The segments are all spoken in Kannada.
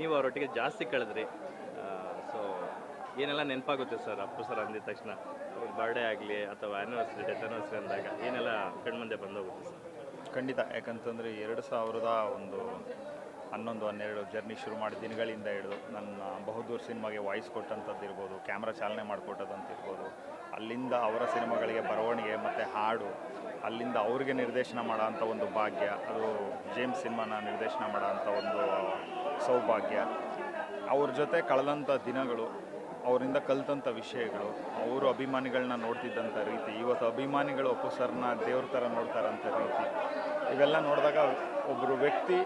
ನೀವು ಅವರೊಟ್ಟಿಗೆ ಜಾಸ್ತಿ ಕಳೆದ್ರಿ. ಸೊ ಏನೆಲ್ಲ ನೆನಪಾಗುತ್ತೆ ಸರ್ ಅಪ್ಪು ಸರ್ ಅಂದಿದ ತಕ್ಷಣ? ಬರ್ಡೇ ಆಗಲಿ ಅಥವಾ ಆ್ಯನಿವರ್ಸರಿ ಡೆತ್ ಆ್ಯನಿವರ್ಸರಿ ಅಂದಾಗ ಏನೆಲ್ಲ ಕಣ್ಮುಂದೆ ಬಂದೋಗುತ್ತೆ ಸರ್? ಖಂಡಿತ. ಯಾಕಂತಂದರೆ ಎರಡು ಸಾವಿರದ ಒಂದು ಹನ್ನೊಂದು, ಹನ್ನೆರಡು ಜರ್ನಿ ಶುರು ಮಾಡಿದ ದಿನಗಳಿಂದ ಹಿಡಿದು ನನ್ನ ಬಹುದೂರ್ ಸಿನಿಮಾಗೆ ವಾಯ್ಸ್ ಕೊಟ್ಟಂಥದ್ದು ಇರ್ಬೋದು ಕ್ಯಾಮ್ರಾ ಚಾಲನೆ ಮಾಡಿಕೊಟ್ಟದಂತಿರ್ಬೋದು ಅಲ್ಲಿಂದ ಅವರ ಸಿನಿಮಾಗಳಿಗೆ ಬರವಣಿಗೆ ಮತ್ತು ಹಾಡು ಅಲ್ಲಿಂದ ಅವ್ರಿಗೆ ನಿರ್ದೇಶನ ಮಾಡೋ ಒಂದು ಭಾಗ್ಯ, ಅದು ಜೇಮ್ಸ್ ಸಿನಿಮಾನ ನಿರ್ದೇಶನ ಮಾಡೋ ಒಂದು ಸೌಭಾಗ್ಯ. ಅವ್ರ ಜೊತೆ ಕಳೆದಂಥ ದಿನಗಳು, ಅವರಿಂದ ಕಲಿತಂಥ ವಿಷಯಗಳು, ಅವರು ಅಭಿಮಾನಿಗಳನ್ನ ನೋಡ್ತಿದ್ದಂಥ ರೀತಿ, ಇವತ್ತು ಅಭಿಮಾನಿಗಳು ಅಪ್ಪು ಸರ್ನ ದೇವ್ರ ಥರ ನೋಡ್ತಾರಂಥ ರೀತಿ, ಇವೆಲ್ಲ ನೋಡಿದಾಗ ಒಬ್ಬರು ವ್ಯಕ್ತಿ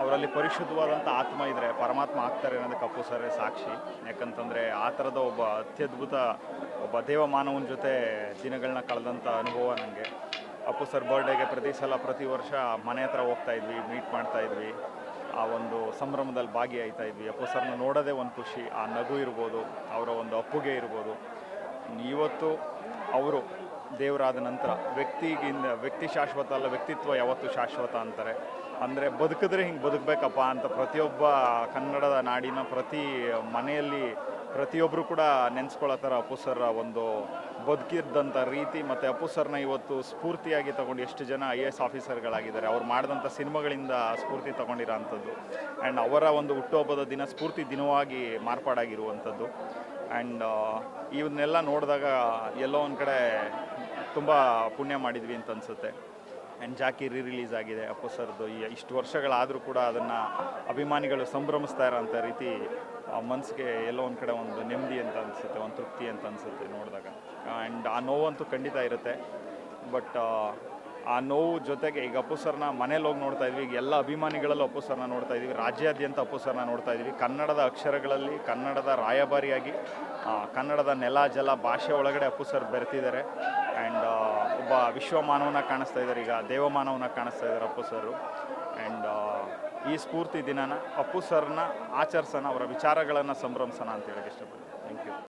ಅವರಲ್ಲಿ ಪರಿಶುದ್ಧವಾದಂಥ ಆತ್ಮ ಇದ್ದರೆ ಪರಮಾತ್ಮ ಆಗ್ತಾರೆ ಅನ್ನೋದಕ್ಕೆ ಅಪ್ಪು ಸರೇ ಸಾಕ್ಷಿ. ಯಾಕಂತಂದರೆ ಆ ಥರದ ಒಬ್ಬ ಅತ್ಯದ್ಭುತ, ಒಬ್ಬ ದೇವಮಾನವನ ಜೊತೆ ದಿನಗಳನ್ನ ಕಳೆದಂಥ ಅನುಭವ ನನಗೆ ಅಪ್ಪು ಸರ್ ಬರ್ಡೇಗೆ ಪ್ರತಿ ಸಲ, ಪ್ರತಿ ವರ್ಷ ಮನೆ ಹತ್ರ ಹೋಗ್ತಾ ಇದ್ವಿ ಮೀಟ್ ಮಾಡ್ತಾ ಇದ್ವಿ. ಆ ಒಂದು ಸಂಭ್ರಮದಲ್ಲಿ ಭಾಗಿಯಾಯ್ತಾ ಇದ್ವಿ. ಅಪ್ಪು ಸರ್ನ ನೋಡೋದೇ ಒಂದು ಖುಷಿ. ಆ ನಗು ಇರ್ಬೋದು, ಅವರ ಒಂದು ಅಪ್ಪುಗೆ ಇರ್ಬೋದು. ಇವತ್ತು ಅವರು ದೇವರಾದ ನಂತರ ವ್ಯಕ್ತಿಗಿಂದ, ವ್ಯಕ್ತಿ ಶಾಶ್ವತ ಅಲ್ಲ, ವ್ಯಕ್ತಿತ್ವ ಯಾವತ್ತು ಶಾಶ್ವತ ಅಂತಾರೆ. ಅಂದರೆ ಬದುಕಿದ್ರೆ ಹಿಂಗೆ ಬದುಕಬೇಕಪ್ಪ ಅಂತ ಪ್ರತಿಯೊಬ್ಬ ಕನ್ನಡದ ನಾಡಿನ ಪ್ರತಿ ಮನೆಯಲ್ಲಿ ಪ್ರತಿಯೊಬ್ಬರು ಕೂಡ ನೆನೆಸ್ಕೊಳ್ಳೋ ಥರ ಅಪ್ಪು ಸರ್ ಒಂದು ಬದುಕಿದ್ದಂಥ ರೀತಿ, ಮತ್ತು ಅಪ್ಪು ಸರ್ನ ಇವತ್ತು ಸ್ಫೂರ್ತಿಯಾಗಿ ತಗೊಂಡು ಎಷ್ಟು ಜನ ಐ ಎ ಎಸ್ ಆಫೀಸರ್ಗಳಾಗಿದ್ದಾರೆ, ಅವ್ರು ಮಾಡಿದಂಥ ಸಿನಿಮಾಗಳಿಂದ ಸ್ಫೂರ್ತಿ ತಗೊಂಡಿರೋ ಅಂಥದ್ದು. ಆ್ಯಂಡ್ ಅವರ ಒಂದು ಹುಟ್ಟುಹಬ್ಬದ ದಿನ ಸ್ಫೂರ್ತಿ ದಿನವಾಗಿ ಮಾರ್ಪಾಡಾಗಿರುವಂಥದ್ದು. ಆ್ಯಂಡ್ ಇವನ್ನೆಲ್ಲ ನೋಡಿದಾಗ ಎಲ್ಲೋ ಒಂದು ಕಡೆ ತುಂಬ ಪುಣ್ಯ ಮಾಡಿದ್ವಿ ಅಂತ ಅನಿಸುತ್ತೆ. ಆ್ಯಂಡ್ ಜಾಕಿ ರೀ ರಿಲೀಸ್ ಆಗಿದೆ. ಅಪ್ಪು ಸರ್ದು ಈ ಇಷ್ಟು ವರ್ಷಗಳಾದರೂ ಕೂಡ ಅದನ್ನು ಅಭಿಮಾನಿಗಳು ಸಂಭ್ರಮಿಸ್ತಾ ಇರೋಂಥ ರೀತಿ ಮನಸ್ಸಿಗೆ ಎಲ್ಲೋ ಒಂದು ಕಡೆ ಒಂದು ನೆಮ್ಮದಿ ಅಂತ ಅನಿಸುತ್ತೆ, ಒಂದು ತೃಪ್ತಿ ಅಂತ ಅನಿಸುತ್ತೆ ನೋಡಿದಾಗ. ಆ್ಯಂಡ್ ಆ ನೋವಂತೂ ಖಂಡಿತ ಇರುತ್ತೆ. ಬಟ್ ಆ ನೋವು ಜೊತೆಗೆ ಈಗ ಅಪ್ಪು ಸರ್ನ ಮನೇಲಿ ಹೋಗಿ ನೋಡ್ತಾ ಇದ್ವಿ. ಈಗ ಎಲ್ಲ ಅಭಿಮಾನಿಗಳಲ್ಲೂ ಅಪ್ಪು ಸರ್ನ ನೋಡ್ತಾ ಇದ್ವಿ. ರಾಜ್ಯಾದ್ಯಂತ ಅಪ್ಪು ಸರ್ನ ನೋಡ್ತಾ ಇದ್ವಿ. ಕನ್ನಡದ ಅಕ್ಷರಗಳಲ್ಲಿ, ಕನ್ನಡದ ರಾಯಭಾರಿಯಾಗಿ ಕನ್ನಡದ ನೆಲ, ಜಲ ಭಾಷೆ ಒಳಗಡೆ ಅಪ್ಪು ಸರ್ ಬೆರೆತಿದ್ದಾರೆ. ಆ್ಯಂಡ್ ಒಬ್ಬ ವಿಶ್ವಮಾನವನ ಕಾಣಿಸ್ತಾ ಇದ್ದಾರೆ. ಈಗ ದೇವಮಾನವನ ಕಾಣಿಸ್ತಾ ಇದ್ದಾರೆ ಅಪ್ಪು ಸರು ಆ್ಯಂಡ್ ಈ ಸ್ಫೂರ್ತಿ ದಿನನ ಅಪ್ಪು ಸರ್ನ ಆಚರಿಸೋಣ, ಅವರ ವಿಚಾರಗಳನ್ನು ಸಂಭ್ರಮಿಸೋಣ ಅಂತ ಹೇಳಕ್ಕೆ ಇಷ್ಟಪಡ್ತೀನಿ.